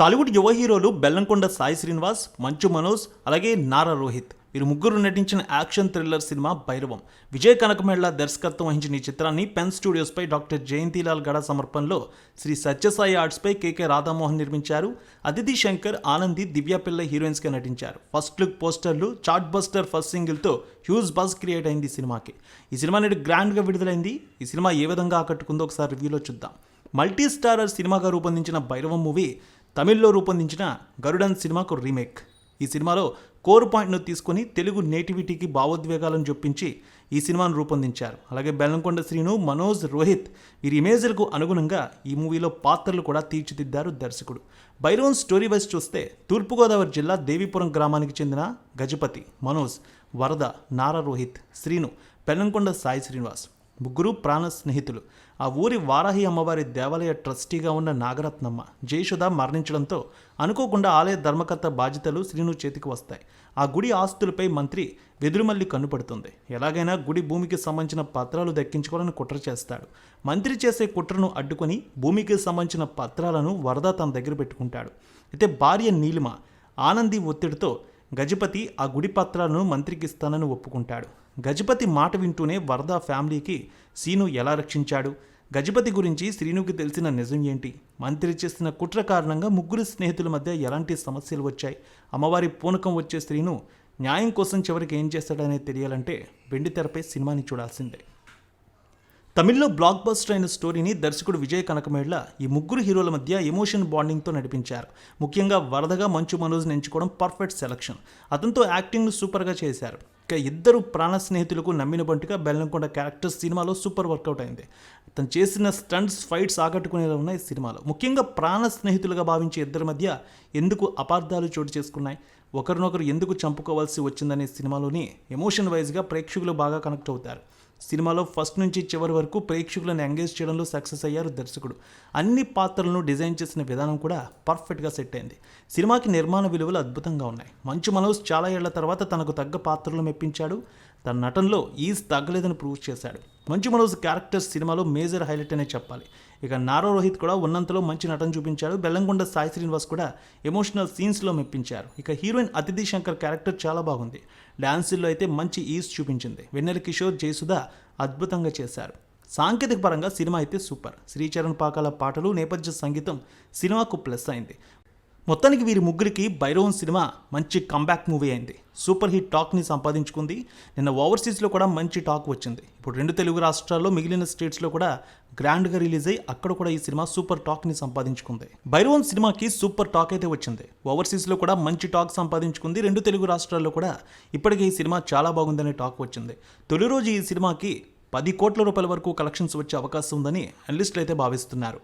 టాలీవుడ్ యువ హీరోలు బెల్లంకొండ సాయి శ్రీనివాస్ మంచు మనోజ్ అలాగే నారా రోహిత్. వీరు ముగ్గురు నటించిన action thriller cinema Bhairavam. Vijay Kanakamedala దర్శకత్వం వహించిన ఈ చిత్రాన్ని పెన్ స్టూడియోస్పై డాక్టర్ జయంతిలాల్ గడ సమర్పణలో శ్రీ సత్యసాయి ఆర్ట్స్పై కేకే రాధామోహన్ నిర్మించారు. అతిథి శంకర్ ఆనంది దివ్యాపిల్ల హీరోయిన్స్గా నటించారు. ఫస్ట్ లుక్ పోస్టర్లు చాట్ బస్టర్ ఫస్ట్ సింగిల్తో హ్యూజ్ బజ్ క్రియేట్ అయింది ఈ సినిమాకి. ఈ సినిమా నేడు గ్రాండ్గా విడుదలైంది. ఈ సినిమా ఏ విధంగా ఆకట్టుకుందో ఒకసారి రివ్యూలో చూద్దాం. మల్టీ స్టారర్ సినిమాగా రూపొందించిన భైరవం మూవీ తమిళ్ళో రూపొందించిన గరుడన్ సినిమాకు రీమేక్. ఈ సినిమాలో కోర్ పాయింట్ను తీసుకొని తెలుగు నేటివిటీకి భావోద్వేగాలను జొప్పించి ఈ సినిమాను రూపొందించారు. అలాగే బెల్లంకొండ శ్రీను మనోజ్ రోహిత్ వీరి ఇమేజ్లకు అనుగుణంగా ఈ మూవీలో పాత్రలు కూడా తీర్చిదిద్దారు దర్శకుడు. బైరోన్ స్టోరీ వైజ్ చూస్తే తూర్పుగోదావరి జిల్లా దేవీపురం గ్రామానికి చెందిన గజపతి మనోజ్ వరద నారా రోహిత్ శ్రీను బెల్లంకొండ సాయి శ్రీనివాస్ ముగ్గురు ప్రాణ స్నేహితులు. ఆ ఊరి వారాహి అమ్మవారి దేవాలయ ట్రస్టీగా ఉన్న నాగరత్నమ్మ జయసుధ మరణించడంతో అనుకోకుండా ఆలయ ధర్మకర్త బాధ్యతలు శ్రీను చేతికి వస్తాయి. ఆ గుడి ఆస్తులపై మంత్రి వెదురుమల్లి కన్నుపడుతుంది. ఎలాగైనా గుడి భూమికి సంబంధించిన పత్రాలు దక్కించుకోవాలని కుట్ర చేస్తాడు. మంత్రి చేసే కుట్రను అడ్డుకొని భూమికి సంబంధించిన పత్రాలను వరద తన దగ్గర పెట్టుకుంటాడు. అయితే భార్య నీలిమ ఆనంది ఒత్తిడితో గజపతి ఆ గుడి పత్రాలను మంత్రికి ఇస్తానని ఒప్పుకుంటాడు. గజపతి మాట వింటూనే వరద ఫ్యామిలీకి సీను ఎలా రక్షించాడు? గజపతి గురించి శ్రీనుకి తెలిసిన నిజం ఏంటి? మంత్రి చేసిన కుట్ర కారణంగా ముగ్గురు స్నేహితుల మధ్య ఎలాంటి సమస్యలు వచ్చాయి? అమ్మవారి పూనకం వచ్చే శ్రీను న్యాయం కోసం చివరికి ఏం చేస్తాడనేది తెలియాలంటే వెండి తెరపై సినిమాని చూడాల్సిందే. తమిళ్ళో బ్లాక్ బస్టర్ అయిన స్టోరీని దర్శకుడు విజయ్ కనకమేళ్ళ ఈ ముగ్గురు హీరోల మధ్య ఎమోషన్ బాండింగ్తో నడిపించారు. ముఖ్యంగా వరదగా మంచు మనోజ్ని ఎంచుకోవడం పర్ఫెక్ట్ సెలక్షన్ అతనితో యాక్టింగ్ను సూపర్గా చేశారు. ఇక ఇద్దరు ప్రాణ స్నేహితులకు నమ్మిన బంటుగా బెల్లంకొండ క్యారెక్టర్ సినిమాలో సూపర్ వర్కౌట్ అయింది. అతను చేసిన స్టంట్స్ ఫైట్స్ ఆకట్టుకునేలా ఉన్నాయి సినిమాలో. ముఖ్యంగా ప్రాణ స్నేహితులుగా భావించే ఇద్దరి మధ్య ఎందుకు అపార్థాలు చోటు చేసుకున్నాయి? ఒకరినొకరు ఎందుకు చంపుకోవాల్సి వచ్చిందనే సినిమాలోని ఎమోషన్ వైజ్గా ప్రేక్షకులు బాగా కనెక్ట్ అవుతారు. సినిమాలో ఫస్ట్ నుంచి చివరి వరకు ప్రేక్షకులను ఎంగేజ్ చేయడంలో సక్సెస్ అయ్యారు దర్శకుడు. అన్ని పాత్రలను డిజైన్ చేసిన విధానం కూడా పర్ఫెక్ట్గా సెట్ అయింది. సినిమాకి నిర్మాణ విలువలు అద్భుతంగా ఉన్నాయి. మంచు మనోజ్ చాలా ఏళ్ళ తర్వాత తనకు తగ్గ పాత్రలు మెప్పించాడు. తన నటనలో ఈజ్ తగ్గలేదని ప్రూవ్ చేశాడు. మంచు మనోజ్ క్యారెక్టర్ సినిమాలో మేజర్ హైలైట్ అనే చెప్పాలి. ఇక నారో రోహిత్ కూడా ఉన్నంతలో మంచి నటన చూపించాడు. బెల్లంకొండ సాయి శ్రీనివాస్ కూడా ఎమోషనల్ సీన్స్లో మెప్పించారు. ఇక హీరోయిన్ అతిథి శంకర్ క్యారెక్టర్ చాలా బాగుంది. డ్యాన్సుల్లో అయితే మంచి ఈజ్ చూపించింది. వెన్నెల కిషోర్ జయసుధ అద్భుతంగా చేశారు. సాంకేతిక పరంగా సినిమా అయితే సూపర్. శ్రీచరణ్ పాకాల పాటలు నేపథ్య సంగీతం సినిమాకు ప్లస్ అయింది. మొత్తానికి వీరి ముగ్గురికి భైరవన్ సినిమా మంచి కంబ్యాక్ మూవీ అయింది. సూపర్ హిట్ టాక్ని సంపాదించుకుంది. నిన్న ఓవర్సీస్లో కూడా మంచి టాక్ వచ్చింది. ఇప్పుడు రెండు తెలుగు రాష్ట్రాల్లో మిగిలిన స్టేట్స్లో కూడా గ్రాండ్గా రిలీజ్ అయ్యి అక్కడ కూడా ఈ సినిమా సూపర్ టాక్ని సంపాదించుకుంది. భైరవన్ సినిమాకి సూపర్ టాక్ అయితే వచ్చింది. ఓవర్సీస్లో కూడా మంచి టాక్ సంపాదించుకుంది. రెండు తెలుగు రాష్ట్రాల్లో కూడా ఇప్పటికే ఈ సినిమా చాలా బాగుందనే టాక్ వచ్చింది. తొలి రోజు ఈ సినిమాకి పది కోట్ల రూపాయల వరకు కలెక్షన్స్ వచ్చే అవకాశం ఉందని అనలిస్టులు అయితే భావిస్తున్నారు.